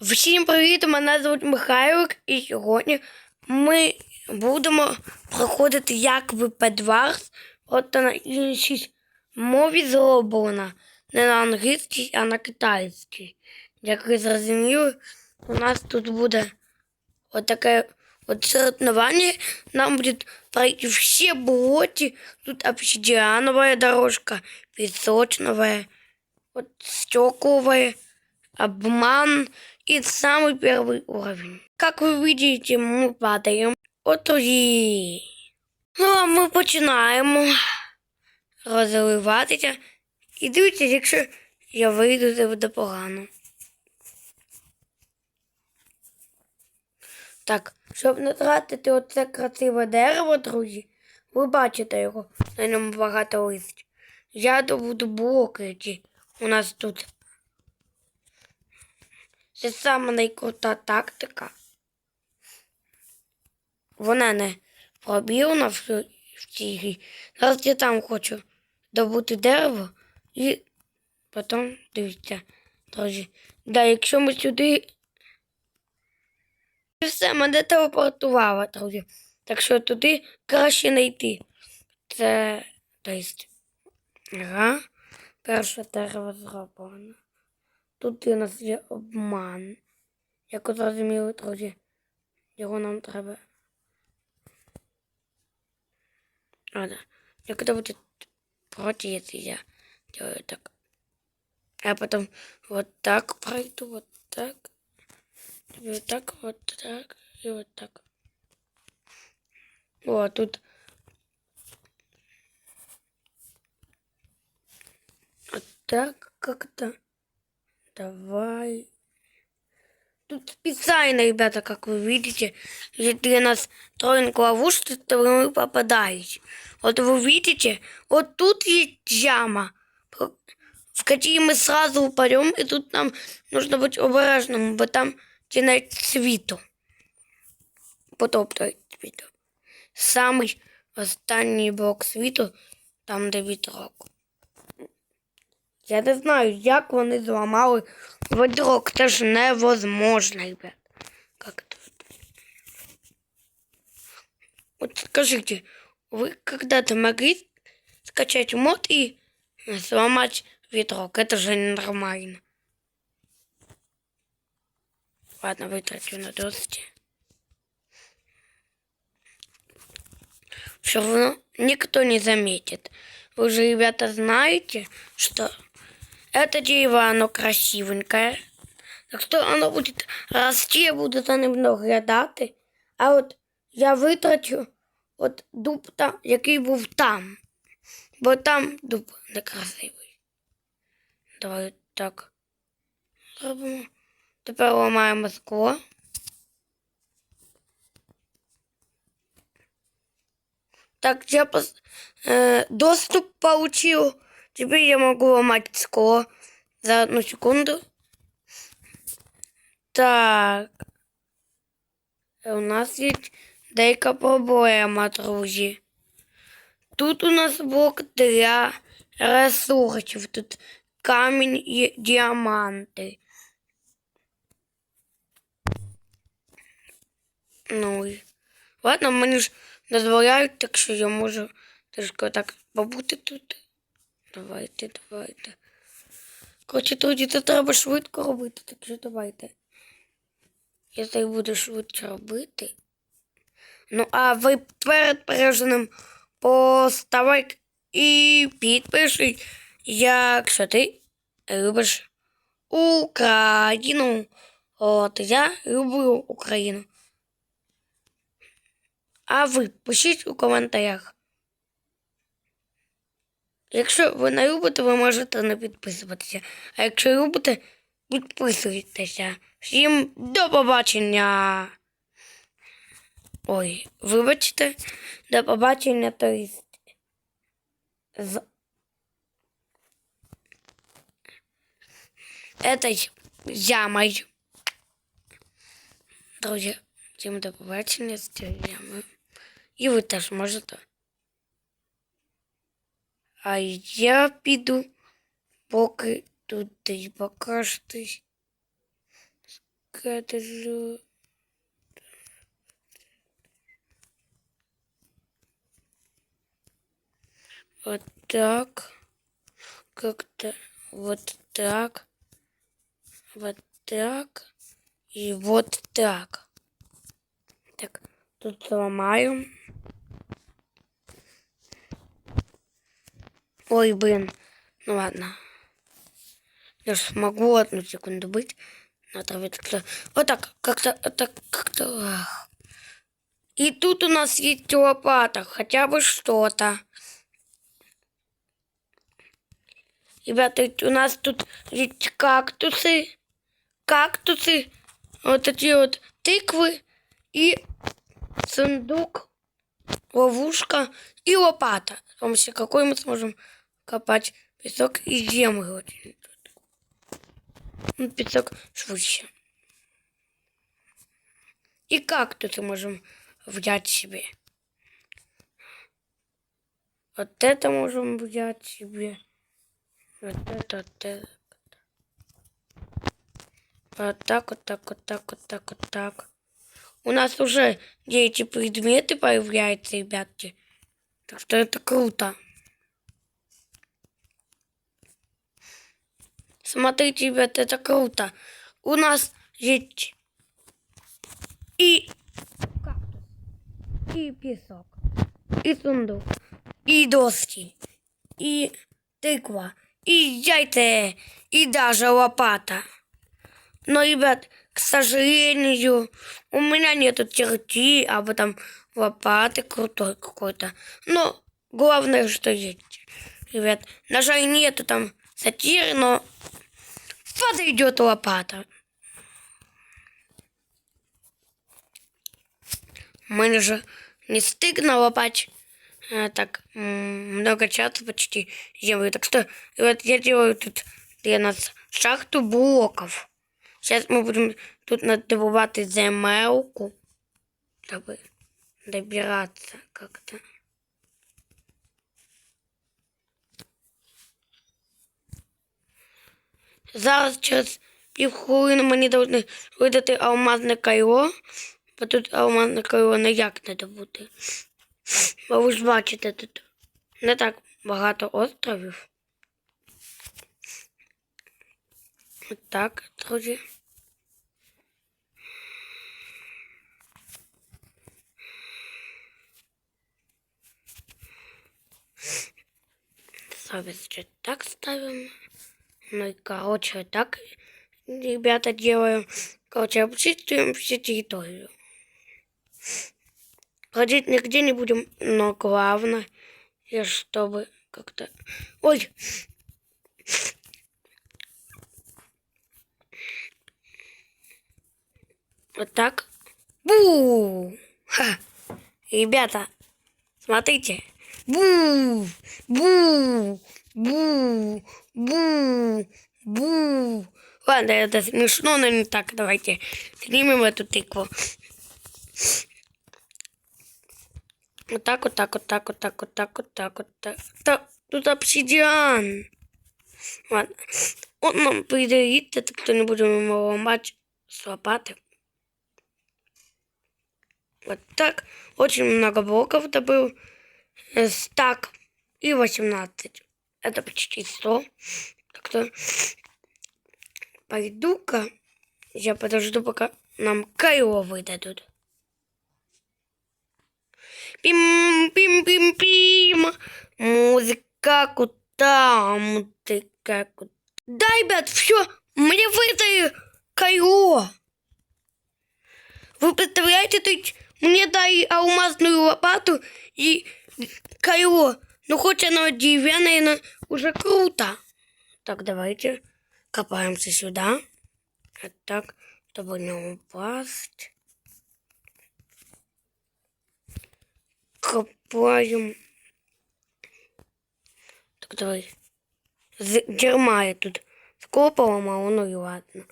Всім привіт! Мене звуть Михайлик, і сьогодні ми будемо проходити як в Педварс, от на іншій мові зроблена. Не на англійській, а на китайській. Як ви зрозуміли, у нас тут буде отаке от соревнование. Нам будет пройти все блоки. Тут обсидиановая дорожка, песочновая, вот стекловая, обман и самый первый уровень. Как вы видите, мы падаем. От і. Ну, а ми починаємо розливатися. І дивіться, якщо я вийду, це буде погано. Так, щоб не тратити оце красиве дерево, друзі, ви бачите його, на ньому багато листя. Я добуду блоки, які у нас тут. це саме найкрута тактика. Вона не пробілена в, цій грі. Зараз я там хочу добути дерево і потім дивіться, друзі. Да, якщо ми сюди. І все, мене телепортувало, друзі. Так що туди краще не йти. Це, тобто, гра. Перше дерево зроблено. Тут у нас є обман. Як ви зрозуміли, друзі, його нам треба. А, да. Як это будет против, если я делаю так. А потом вот так пройду, вот так. И вот так, вот так, и вот так. О, а тут... Вот так как-то. Давай. Тут специально, ребята, как вы видите, если нас троем ловушки, то вы попадаете. Вот вы видите, вот тут есть яма, в которой мы сразу упадем, и тут нам нужно быть обережным, бо там кінець світу. Потоптують світу. Самий останній блок світу, там, де вітрок. Я не знаю, як вони зламали ведрок. Це ж невозможно, ребят. Как это? Вот скажите, вы когда-то могли скачать мод и сломать ветрок? Это же ненормально. Ладно, вытрачу на доске. Все равно никто не заметит. Вы же, ребята, знаете, что это дерево, оно красивенькое. Так что оно будет расти, я буду за ним доглядати. А от я витрачу от дуб, там, який був там. Бо там дуб некрасивий. Давай так робимо. Тепер ламаємо скло. Так, я пос... э, доступ получил. Теперь я могу ломать скло за одну секунду. Так. У нас есть деяка проблема, друзі. Тут у нас блок для ресурсів. Тут камінь і діаманти. Ну і ладно, мені ж дозволяють, так що я можу трішки так побути тут. Давайте, давайте. Коротше, тоді це треба швидко робити, так що давайте. Я так буду швидше робити. Ну, а ви перед перегляном поставай і підпишіть, якщо ти любиш Україну. От я люблю Україну. А ви пишіть у коментарях. Якщо ви не любите, ви можете не підписуватися. А якщо любите, підписуйтеся. Всім до побачення. Ой, вибачте, до побачення, то з этой ямой. Друзі, всім до побачення з цією ямою. І ви теж можете. А я піду, поки покажетесь. это же... Вот так. Как-то вот так. Вот так. И вот так. Так, тут сломаю. Ой, блин. Ну ладно. Я ж смогу одну секунду быть. Надо вот как-то... Вот так, как-то... Так, как-то... И тут у нас есть лопата. Хотя бы что-то. Ребята, у нас тут есть кактусы. Кактусы. Вот такие вот тыквы. И сундук. Ловушка. И лопата. С помощью какой мы сможем копать песок и землю. Ну, песок швыдше. И кактусы можем взять себе. Вот это можем взять себе. Вот это, вот это. Вот так, вот так, вот так, вот так, вот так. У нас уже эти предметы появляются, ребятки. Так что это круто. Смотрите, ребята, это круто. У нас есть и кактус, и песок, и сундук, и доски, и тыква, и яйца, и даже лопата. Но, ребят, к сожалению, у меня нету терти, а потом лопаты крутой какой-то. Но главное, что есть. Ребят, ножа нету там сатиры, но подойдет лопата. Мне же не стыдно лопать а, так много часов почти землю. Так что вот я делаю тут для нас шахту блоков. Сейчас мы будем тут надобувати земелку, чтобы добираться как-то. Зараз через півхвилини мені повинні видати алмазне кайло, бо тут алмазне кайло ніяк не добути. Бо ви ж бачите, тут не так багато островів. От так, друзі. Совесть так ставим. Ну и короче, так, ребята, делаем. Короче, обчистим всю территорию. Ходить нигде не будем, но главное, чтобы как-то... Ой! Вот так. Бу! Ха! Ребята, смотрите. Бу! Бу! Бу! Бу! Бу! Ладно, это смешно, но не так. Давайте снимем эту тыкву. Вот так, вот так, вот так, вот так, вот так, вот так, вот так. Так, тут обсидиан. Ладно. Он нам придает, это кто не будем ему ломать с лопаты. Вот так. Очень много блоков добыл. Э, Стак и 18. Это почти 100. Так что пойду-ка. Я подожду, пока нам Кайло выдадут. Пим-пим-пим-пим. Музыка кута, музыка кута. Да, ребят, все, мне выдали Кайло. Вы представляете, тут мне дай алмазную лопату и кайло. Ну, хоть оно деревянное, но уже круто. Так, давайте копаемся сюда. Вот так, чтобы не упасть. Копаем. Так, давай. Дерьма я тут скопала мало, ну и ладно.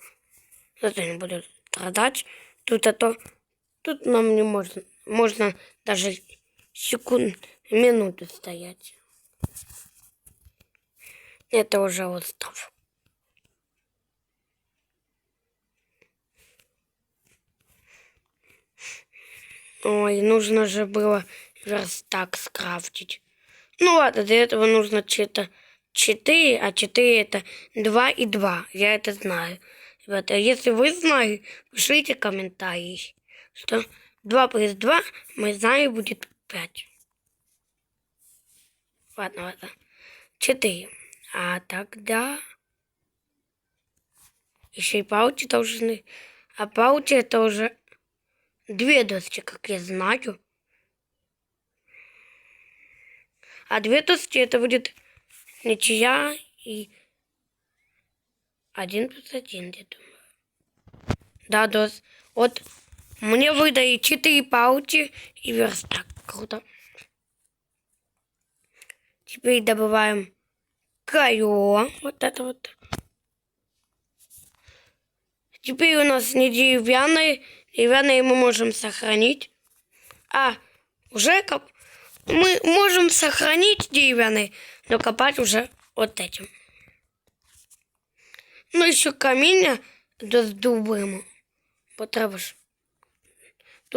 Зато не буду страдать. Тут а то Тут нам не можно. Можно даже секунд, минуты стоять. Это уже устав. Ой, нужно же было верстак скрафтить. Ну ладно, для этого нужно что-то 4, а 4 это 2 и 2. Я это знаю. Ребята, если вы знаете, пишите комментарии, что 2 плюс 2, мы знаем, будет 5. Ладно, ладно. 4. А тогда... Еще и пауки должны. А пауки это уже две доски, как я знаю. А две доски это будет ничья и один плюс один, я думаю. Да, дос. Вот мне выдали четыре пауки и верстак. Круто. Теперь добываем кайо. Вот это вот. Теперь у нас не деревянные. Деревянные мы можем сохранить. А, уже коп... Мы можем сохранить деревянные, но копать уже вот этим. Ну, еще. Бо треба ж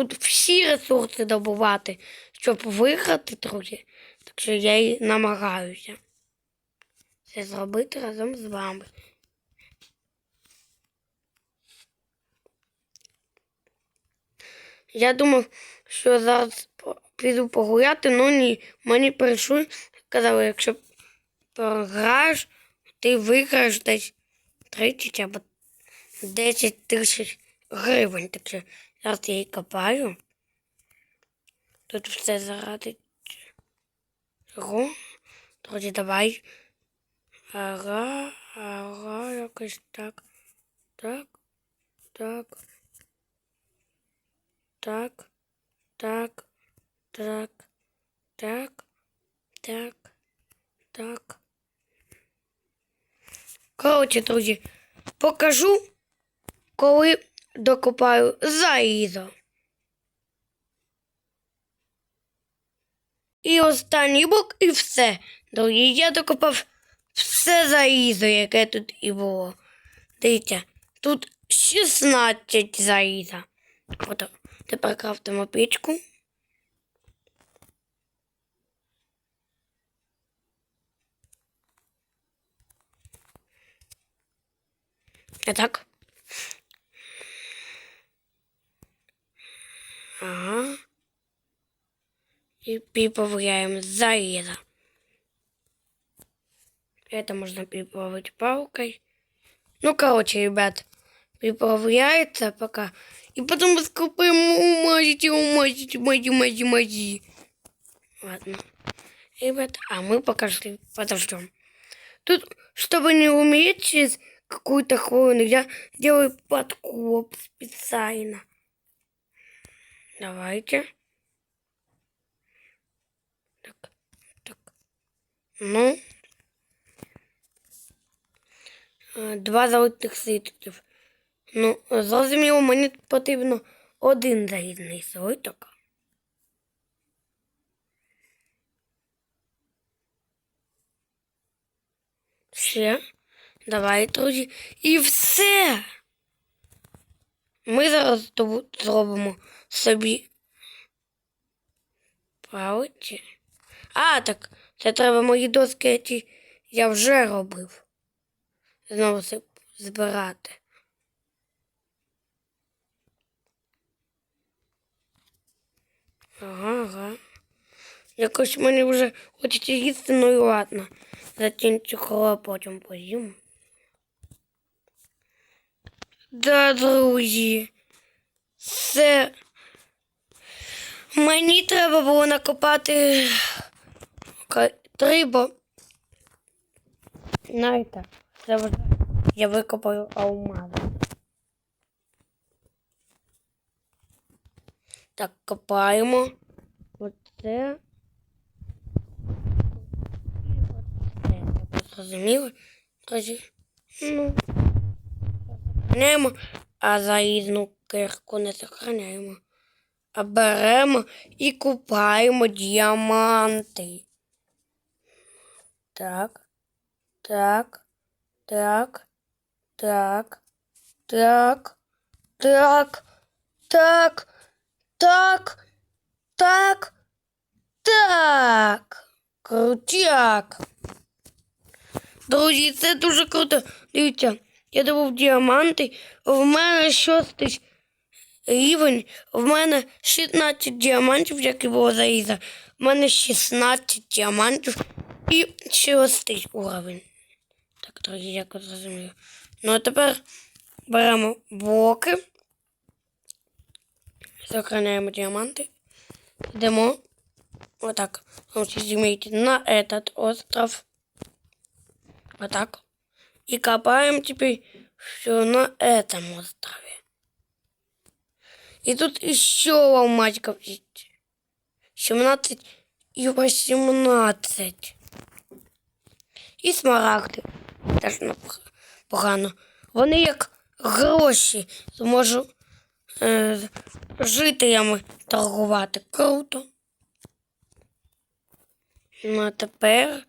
тут всі ресурси добувати, щоб виграти трохи. Так що я і намагаюся це зробити разом з вами. Я думав, що зараз піду погуляти, ну ні, мені прийшли, казали, якщо програєш, ти виграєш десь 30 або 10 тисяч гривень. Так що зараз я її копаю. Тут все заради чого. Тоді давай. Ага, ага, якось так. Так, так. Так, так, так, так, так, так. Коротше, друзі, покажу, коли докопаю заїзо. І останній бок, і все. Друзі, я докопав все заїзо, яке тут і було. Дивіться, тут 16 заїза. От, тепер крафтимо пічку. Так. Ага. И приправляем заеза. Это можно приправить палкой. Ну, короче, ребят, приправляется пока. И потом скупаем умазите, умазите, мази, мази, мази. Ладно. Ребят, а мы пока что подождем. Тут, чтобы не умереть через какую-то хвилину, я сделаю подкоп специально. Давайте. Так, так. Ну. Е, Два золотих слідків. Ну, зрозуміло, мені потрібно один залізний слиток. Ще. Давай, друзі. І все. Ми зараз добу- зробимо собі палиці. А, так, це треба мої доски, які я вже робив. Знову збирати. Ага, ага. Якось мені вже хочеться їсти, ну і ладно. Затім цього потім поїм. Да, друзі. Це мені треба було накопати три, бо знаєте, вже я викопаю алмази. Так, копаємо. Оце. Зрозуміли? Друзі. Ну. Сохраняємо, а заїзну кирку не сохраняємо. Беремо і купаємо діаманти. Так. Так. Так. Так. Так. Так. Так. Так. так. Так. Крутяк. Друзі, це дуже круто. Дивіться, я добув діаманти. В мене шостий рівень. В мене 16 діамантів, як і було заріза. В мене 16 діамантів і шостий уровень. Так, друзі, як ви зрозуміли. Ну а тепер беремо блоки. Сохраняємо діаманти. Йдемо. Вот так. Значит, измените на этот остров. Вот так. И копаем теперь все на этом острове. И тут еще ломатиков есть. 17 и 18. І смарагди. Теж непогано. Вони як гроші. Зможу е, жителями торгувати. Круто. Ну, а тепер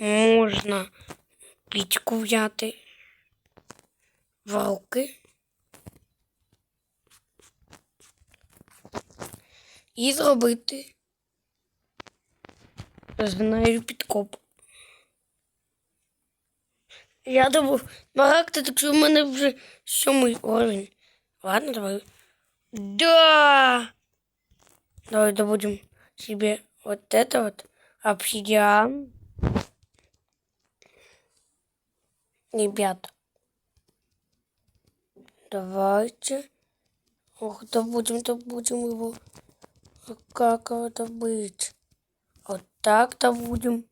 можна пічку взяти в руки і зробити нею підкоп. Я думав, маракти, так що в мене вже сьомий уровень. Ладно, давай. Да! Давай добудем себе вот это вот обсидиан. Ребят, давайте. Ох, добудем, добудем его. Как это быть? Вот так-то будем.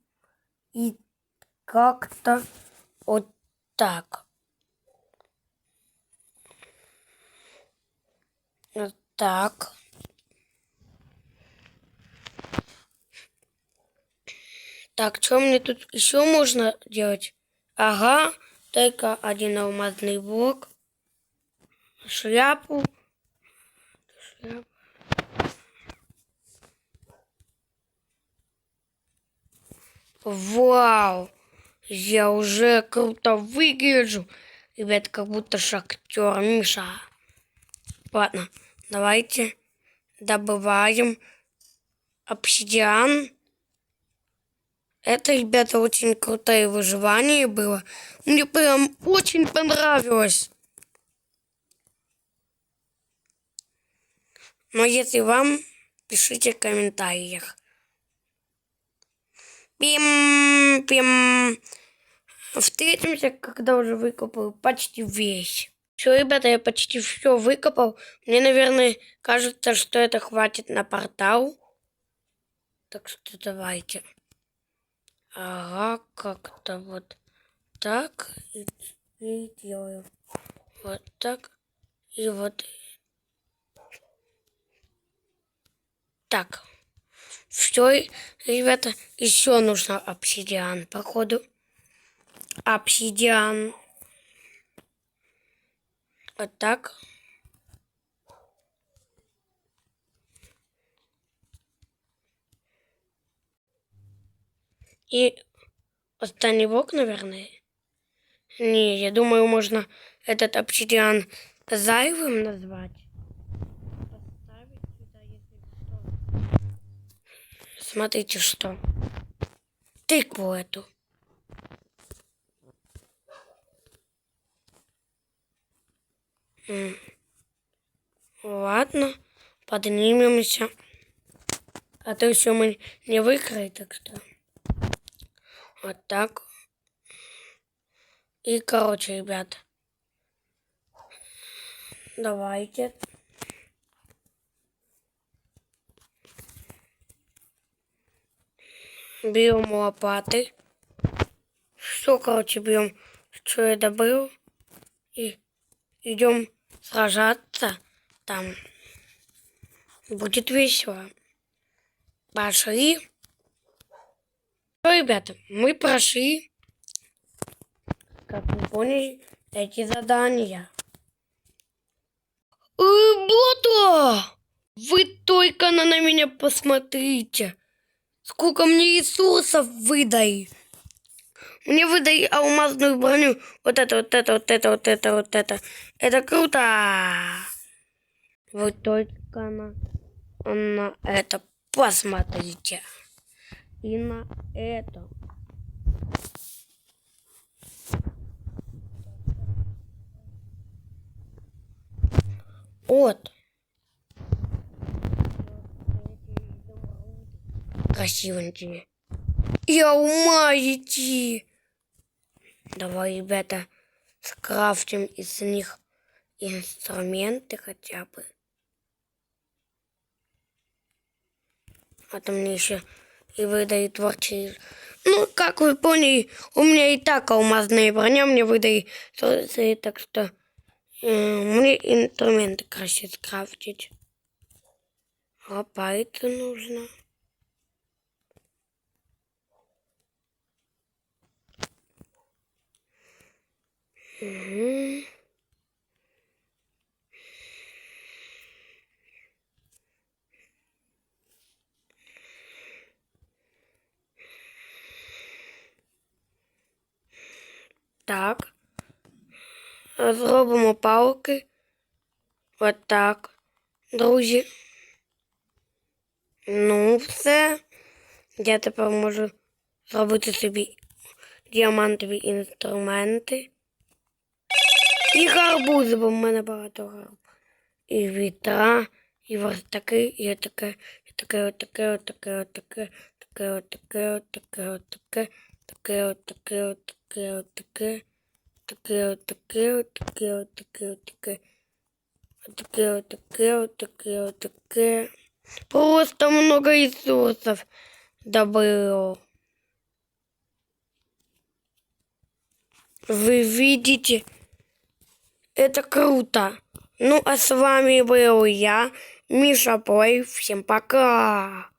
И как-то вот так. Вот так. Так, что мне тут еще можно делать? Ага, только один алмазный блок. Шляпу. Шляпу. Вау! Я уже круто выгляжу. Ребят, как будто шахтер Миша. Ладно, давайте добываем обсидиан. Это, ребята, очень крутое выживание было. Мне прям очень понравилось. Но если вам, пишите в комментариях. Пим, пим. Встретимся, когда уже выкопал почти весь. Все, ребята, я почти все выкопал. Мне, наверное, кажется, что это хватит на портал. Так что давайте. Ага, как-то вот так и, и делаю. Вот так и вот. Так. Все, ребята, еще нужно обсидиан, походу. Обсидиан. Вот так. И останній блок, наверное. Не, я думаю, можно этот обсидиан зайвым назвать. Поставить сюда, если что. Смотрите, что. Тыкву эту. Ладно, поднимемся. А то еще мы не выкрой, так что. Вот так. И, короче, ребят. Давайте. Берем лопаты. Все, короче, берем, что я добыл. И идем сражаться там. Будет весело. Пошли. Ну, ребята, мы прошли, как вы поняли, эти задания. Ребята! Вы только на меня посмотрите. Сколько мне ресурсов выдай. Мне выдай алмазную броню. Вот это, вот это, вот это, вот это, вот это. Это круто. Вы только на на это посмотрите. И на это. Вот. Красивенькие. И алмазики. Давай, ребята, скрафтим из них инструменты хотя бы. А то мне еще и выдают творчие. Ну, как вы поняли, у меня и так алмазная броня мне выдают. Так что э, мне инструменты красиво скрафтить. А это нужно. Так. Зробимо палки. От так. Друзі. Ну, все. Я тепер можу зробити собі діамантові інструменти. І гарбузи, бо в мене багато гарбуз. І вітра, і верстаки, і таке, і таке, отаке, отаке, отаке, таке, отаке, отаке, отаке, таке, отаке, отаке, отаке, таке, отаке, отаке, отаке, отаке. Отаке, отаке, отаке, отаке. Просто много ресурсов добыл. Вы видите? Это круто. Ну, а с вами был я, Миша Плей. Всем пока.